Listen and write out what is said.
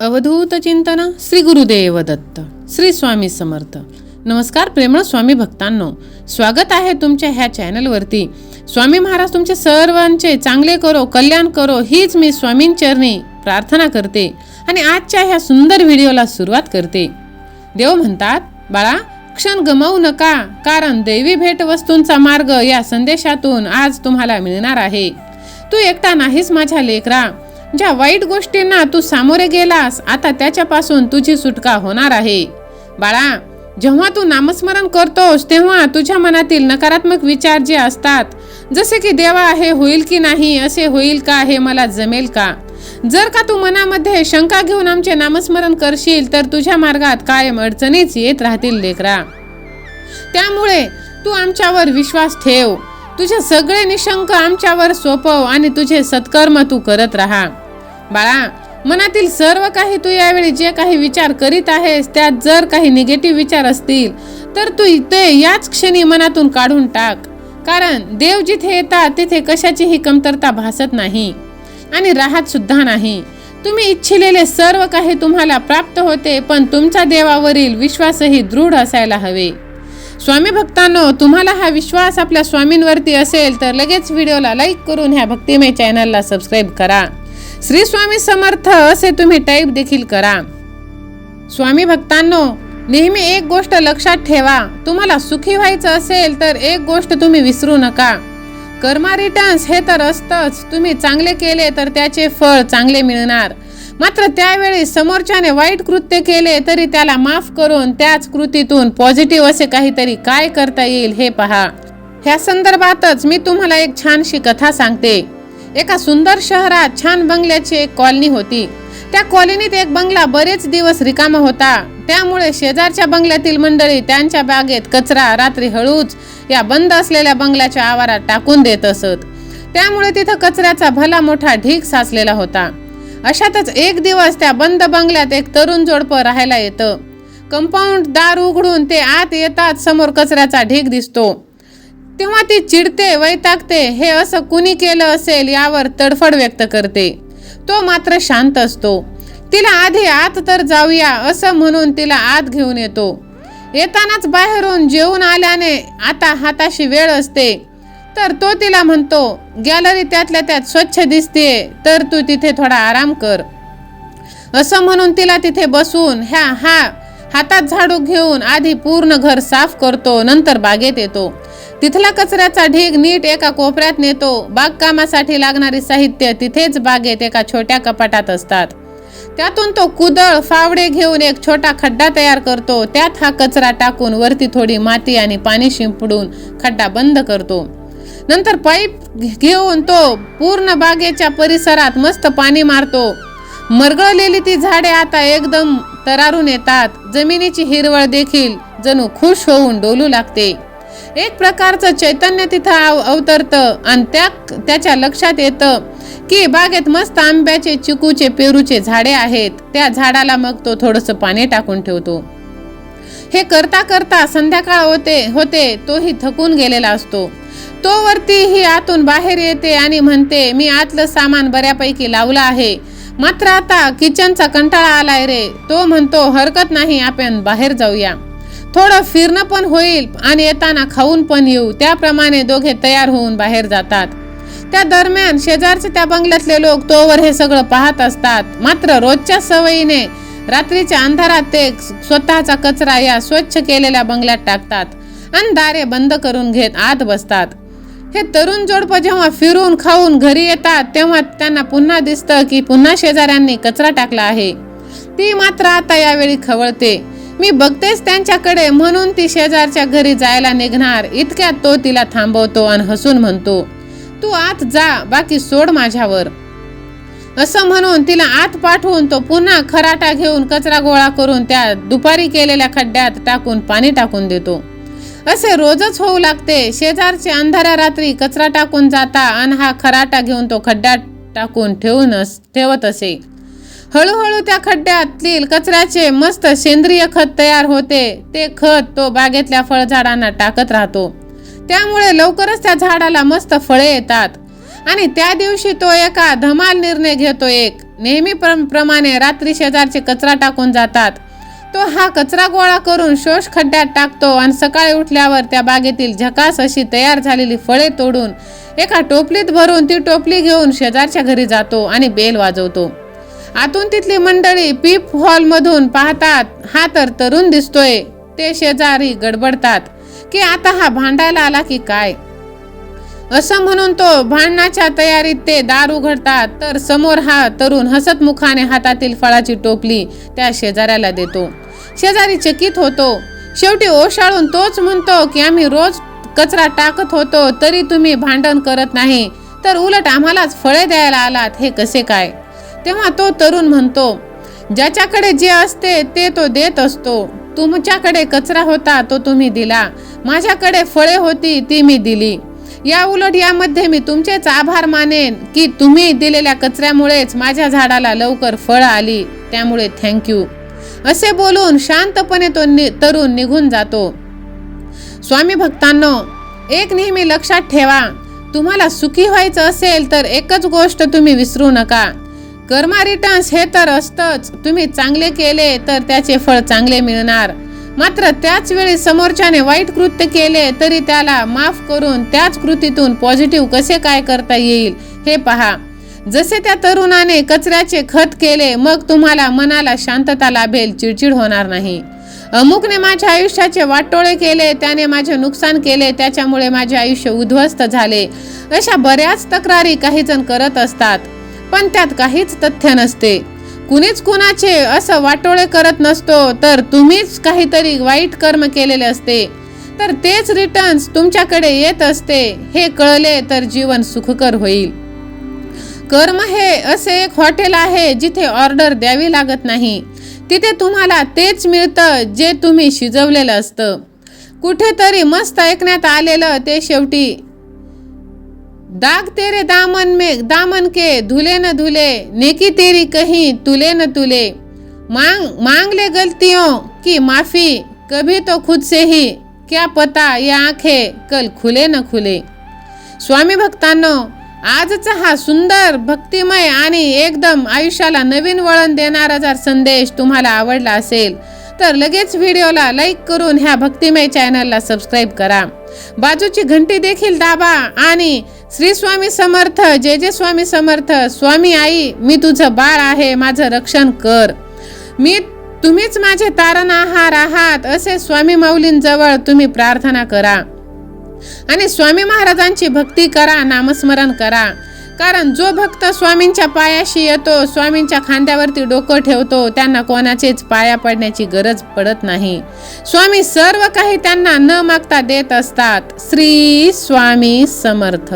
अवधूत चिंतन श्री गुरुदेव दत्त श्री स्वामी समर्थ. नमस्कार प्रेमळ स्वामी भक्तांनो. स्वागत आहे तुमच्या ह्या चॅनलवरती. स्वामी महाराज तुमचे सर्वांचे चांगले करो कल्याण करो हीच मी स्वामींचरणी प्रार्थना करते आणि आजच्या ह्या सुंदर व्हिडिओला सुरुवात करते. देव म्हणतात बाळा क्षण गमावू नका कारण दैवी भेट वस्तूंचा मार्ग या संदेशातून आज तुम्हाला मिळणार आहे. तू एकटा नाहीस माझ्या लेकरा. ज्या वाईट गोष्टींना तू सामोरे गेलास आता त्याच्यापासून तुझी सुटका होणार आहे. बाळा जेव्हा तू नामस्मरण करतोस तेव्हा तुझ्या मनातील नकारात्मक विचार जे असतात जसे की देवा हे होईल की नाही असे होईल का हे मला जमेल का? जर का तू मनामध्ये शंका घेऊन आमचे नामस्मरण करशील तर तुझ्या मार्गात कायम अडचणीच येत राहतील लेकरा. त्यामुळे तू आमच्यावर विश्वास ठेव. तुझे सगळे निशंक आमच्यावर सोपव आणि तुझे सत्कर्म तू करत राहा. बाळा मनातील सर्व काही तू यावेळी जे काही विचार करीत आहेस त्यात जर काही निगेटिव्ह विचार असतील तर तू ते याच क्षणी मनातून काढून टाक. कारण देव जिथे येतात तिथे कशाचीही कमतरता भासत नाही आणि राहत सुद्धा नाही. तुम्ही इच्छिलेले सर्व काही तुम्हाला प्राप्त होते पण तुमचा देवावरील विश्वासही दृढ असायला हवे. स्वामी भक्तांनो तुम्हाला हा विश्वास आपल्या स्वामींवरती असेल तर लगेच व्हिडिओला लाईक करून ह्या भक्तिमय चॅनलला सबस्क्राईब करा. श्री स्वामी समर्थ असे तुम्ही टाईप देखील करा. स्वामी भक्तांनो नेहमी एक गोष्ट लक्षात ठेवा. तुम्हाला सुखी व्हायचं असेल तर एक गोष्ट तुम्ही विसरू नका. कर्मा रिटर्न्स हे तर असतंच. तुम्ही चांगले केले तर त्याचे फळ चांगले मिळणार. मात्र त्यावेळी समोरच्याने वाईट कृत्य केले तरी त्याला माफ करून त्याच कृतीतून पॉझिटिव्ह असे काहीतरी काय करता येईल हे पहा. ह्या संदर्भातच मी तुम्हाला एक छानशी कथा सांगते. एका सुंदर शहरात छान बंगल्याची एक कॉलनी होती. त्या कॉलनीत एक बंगला बरेच दिवस रिकामा होता. त्यामुळे शेजारच्या बंगल्यातील मंडळी त्यांच्या बागेत कचरा रात्री हळूच या बंद असलेल्या बंगल्याच्या आवारात टाकून देत असत. त्यामुळे तिथं कचऱ्याचा भला मोठा ढीग साचलेला होता. अशातच एक दिवस त्या बंद बंगल्यात एक तरुण जोडपं राहायला येतं. कंपाऊंड दार उघडून ते आत येतात समोर कचऱ्याचा ढीग दिसतो. तेव्हा ती चिडते वैतागते हे असं कुणी केलं असेल यावर तडफड व्यक्त करते. तो मात्र शांत असतो. तिला आधी आत तर जाऊया असं म्हणून तिला आत घेऊन येतो. येतानाच बाहेरून जेवून आल्याने आता हाताशी वेळ असते. तर तो तिला म्हणतो गॅलरी त्यातल्या त्यात स्वच्छ दिसते तर तू तिथे थोडा आराम कर. असं म्हणून तिला तिथे बसून ह्या हा हातात झाडू घेऊन आधी पूर्ण घर साफ करतो नंतर बागेत येतो. तिथला कचऱ्याचा ढीग नीट एका कोपऱ्यात नेतो. बागकामासाठी लागणारी साहित्य तिथेच बागेत एका छोट्या कपाटात असतात. त्यातून तो कुदळ फावडे घेऊन एक छोटा खड्डा तयार करतो. त्यात हा कचरा टाकून वरती थोडी माती आणि पाणी शिंपडून खड्डा बंद करतो. नंतर पाईप घेऊन तो पूर्ण बागेच्या परिसरात मस्त पाणी मारतो. मरगळलेली ती झाडे आता एकदम तरारून येतात. जमिनीची हिरवळ देखील जणू खुश होऊन डोलू लागते. एक प्रकारचं चैतन्य तिथं अवतरतं आणि त्या त्याच्या लक्षात येतं की बागेत मस्त आंब्याचे चिकूचे पेरूचे झाडे आहेत. त्या झाडाला मग तो थोडंसं पाणी टाकून ठेवतो. हे करता करता संध्याकाळ होते होते तोही थकून गेलेला असतो. तोवरतीही ही आतून बाहेर येते आणि म्हणते मी आतलं सामान बऱ्यापैकी लावलं आहे. मात्र आता किचनचा कंटाळा आलाय रे. तो म्हणतो हरकत नाही आपण बाहेर जाऊया. थोडं फिरणं पण होईल आणि येताना खाऊन पण येऊ. त्याप्रमाणे दोघे तयार होऊन बाहेर जातात. त्या दरम्यान शेजारचे त्या बंगल्यातले लोक तोवर हे सगळं पाहत असतात. मात्र रोजच्या सवयीने रात्रीच्या अंधारात ते स्वतःचा कचरा या स्वच्छ केलेल्या बंगल्यात टाकतात आणि दारे बंद करून घेत आत बसतात. हे तरुण जोडपं जेव्हा फिरून खाऊन घरी येतात तेव्हा त्यांना पुन्हा दिसतं की पुन्हा शेजाऱ्यांनी कचरा टाकला आहे. ती मात्र आता यावेळी खवळते. मी बघतेच त्यांच्याकडे म्हणून ती शेजारच्या घरी जायला निघणार. इतक्यात तो तिला थांबवतो आणि हसून म्हणतो तू आत जा बाकी सोड माझ्यावर. असं म्हणून तिला आत पाठवून तो पुन्हा खराटा घेऊन कचरा गोळा करून त्या दुपारी केलेल्या खड्ड्यात टाकून पाणी टाकून देतो. असे रोजच होऊ लागते. शेजारचे अंधाऱ्या रात्री कचरा टाकून जाता आणि हा खराटा घेऊन तो खड्ड्यात टाकून ठेवून अस- ठेवत असे. हळूहळू त्या खड्ड्यातील कचऱ्याचे मस्त सेंद्रिय खत तयार होते. ते खत तो बागेतल्या फळझाडांना टाकत राहतो. त्यामुळे लवकरच त्या झाडाला मस्त फळे येतात. आणि त्या दिवशी तो एका धमाल निर्णय घेतो एक. नेहमी प्र- प्रमाणे रात्री शेजारचे कचरा टाकून जातात. तो हा कचरा गोळा करून शोष खड्ड्यात टाकतो आणि सकाळी उठल्यावर त्या बागेतील झकास अशी तयार झालेली फळे तोडून एका टोपलीत भरून ती टोपली घेऊन शेजारच्या घरी जातो आणि बेल वाजवतो. आतून तिथली मंडळी पीप हॉलमधून पाहतात हा तर तरुण दिसतोय. ते शेजारी गडबडतात. की आता हा भांडायला आला की काय? असं म्हणून तो भांडणाच्या तयारीत ते दार उघडतात तर समोर हा तरुण हसत मुखाने हातातील फळाची टोपली त्या शेजाऱ्याला देतो. शेजारी चकित होतो. शेवटी ओशाळून तोच म्हणतो की आम्ही रोज कचरा टाकत होतो तरी तुम्ही भांडण करत नाही. तर उलट आम्हालाच फळे द्यायला आलात हे कसे काय? तेव्हा तो तरुण म्हणतो ज्याच्याकडे जे असते ते तो देत असतो. तुमच्याकडे कचरा होता तो तुम्ही दिला. माझ्याकडे फळे होती ती मी दिली. या उलट यामध्ये मी तुमचेच आभार मानेन की तुम्ही दिलेल्या कचऱ्यामुळेच माझ्या झाडाला लवकर फळं आली. त्यामुळे थँक्यू. असे बोलून शांतपणे तो नि तरुण निघून जातो. स्वामी भक्तांनो एक नेहमी लक्षात ठेवा तुम्हाला सुखी व्हायचं असेल तर एकच गोष्ट तुम्ही विसरू नका. कर्मा रिटर्न्स हे तर असतंच तुम्ही चांगले केले तर त्याचे फळ चांगले मिळणार. मात्र त्याच वेळी समोरच्याने वाईट कृत्य केले तरी त्याला माफ करून त्याच कृतीतून पॉझिटिव्ह कसे काय करता येईल हे पहा. जसे त्या तरुणाने कचऱ्याचे खत केले मग तुम्हाला मनाला शांतता लाभेल चिडचिड होणार नाही. अमुकने माझ्या आयुष्याचे वाटोळे केले त्याने माझे नुकसान केले त्याच्यामुळे माझे आयुष्य उद्ध्वस्त झाले. अशा बऱ्याच तक्रारी काही जण करत असतात पण त्यात काहीच तथ्य नसते. कुणीच कुणाचे असं वाटोळे करत नसतो तर तुम्हीच काहीतरी वाईट कर्म केलेले असते. तर तेच रिटर्न्स तुमच्याकडे येत असते हे कळले तर जीवन सुखकर होईल. कर्म हे असे एक हॉटेल आहे जिथे ऑर्डर द्यावी लागत नाही. तिथे तुम्हाला तेच मिळतं जे तुम्ही शिजवलेलं असतं. कुठेतरी मस्त ऐकण्यात आलेलं ते शेवटी दाग तेरे दामन में दामन के धुले न धुले नेकी तेरी कहीं तुले न तुले मांग मांग ले गलतियों की माफी कभी तो खुद से ही क्या पता ये आंखें कल खुले न खुले. स्वामी भक्तांनो आजचा हा सुंदर भक्तिमय आणि एकदम आयुष्याला नवीन वळण देणारा जर संदेश तुम्हाला आवडला असेल तर लगेच व्हिडिओला लाईक करून ह्या भक्तिमय चॅनलला सबस्क्राईब करा. बाजूची घंटी देखील दाबा आणि श्री स्वामी समर्थ जे जे स्वामी समर्थ स्वामी आई मी तुझं बाळ आहे माझं रक्षण कर. मी तुम्हीच माझे तारण आहार आहात असे स्वामी माऊलींजवळ तुम्ही प्रार्थना करा. आणि स्वामी महाराजांची भक्ती करा नामस्मरण करा. कारण जो भक्त स्वामींच्या पायाशी येतो स्वामींच्या खांद्यावरती डोकं ठेवतो त्यांना कोणाचेच पाया पडण्याची गरज पडत नाही. स्वामी सर्व काही त्यांना न मागता देत असतात. श्री स्वामी समर्थ.